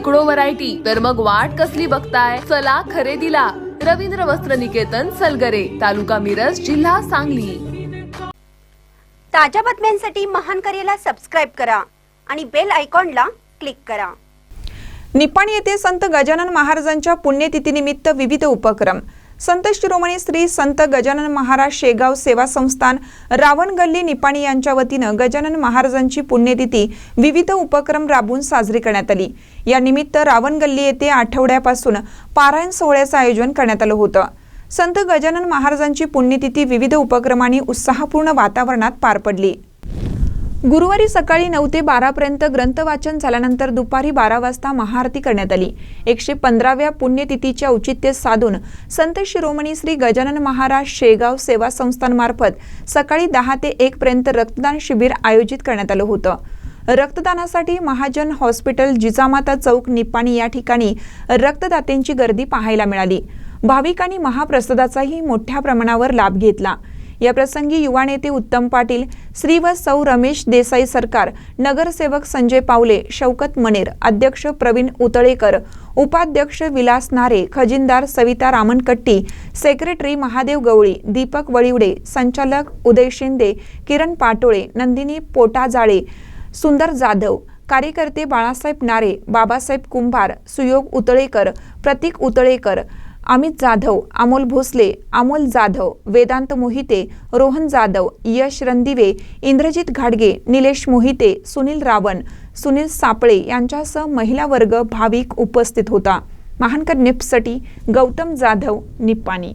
शेकडो व्हरायटी तर मग वाट कसली बघताय? चला खरेदीला. रवींद्र वस्त्र निकेतन सलगरे तालुका मिरज जिल्हा सांगली. ताज्या बातम्यांसाठी महान करेला सबस्क्राईब करा आणि बेल आयकॉनला क्लिक करा. निपाणी येथे संत गजानन महाराजांच्या पुण्यतिथीनिमित्त विविध उपक्रम. संत शिरोमणी श्री संत गजानन महाराज शेगाव सेवा संस्थान रावण गल्ली निपाणी यांच्या वतीनं गजानन महाराजांची पुण्यतिथी विविध उपक्रम राबवून साजरी करण्यात आली. या निमित्त रावण गल्ली येथे आठवड्यापासून पारायण सोहळ्याचं आयोजन करण्यात आलं होतं. संत गजानन महाराजांची पुण्यतिथी विविध उपक्रमांनी उत्साहपूर्ण वातावरणात पार पडली. गुरुवारी सकाळी नऊ ते बारापर्यंत ग्रंथ वाचन झाल्यानंतर दुपारी बारा वाजता महाआरती करण्यात आली. एकशे पंधराव्या पुण्यतिथीचे औचित्य साधून संत शिरोमणी श्री गजानन महाराज शेगाव सेवा संस्थांमार्फत सकाळी दहा ते एक पर्यंत रक्तदान शिबिर आयोजित करण्यात आलं होतं. रक्तदानासाठी महाजन हॉस्पिटल जिजामाता चौक निपाणी या ठिकाणी रक्तदात्यांची गर्दी पाहायला मिळाली. भाविकांनी महाप्रसादाचाही मोठ्या प्रमाणावर लाभ घेतला. याप्रसंगी युवा नेते उत्तम पाटील श्री व सौ रमेश देसाई सरकार नगरसेवक संजय पावले शौकत मनेर अध्यक्ष प्रवीण उतळेकर उपाध्यक्ष विलास नारे खजिनदार सविता रामनकट्टी सेक्रेटरी महादेव गवळी दीपक वळिवडे संचालक उदय शिंदे किरण पाटोळे नंदिनी पोटाजाळे सुंदर जाधव कार्यकर्ते बाळासाहेब नारे बाबासाहेब कुंभार सुयोग उतळेकर प्रतीक उतळेकर अमित जाधव अमोल भोसले अमोल जाधव वेदांत मोहिते रोहन जाधव यश रणदिवे इंद्रजित घाडगे निलेश मोहिते सुनील रावण सुनील सापळे यांच्यासह महिला वर्ग भाविक उपस्थित होता. महानकर निप्सटी गौतम जाधव निप्पाणी.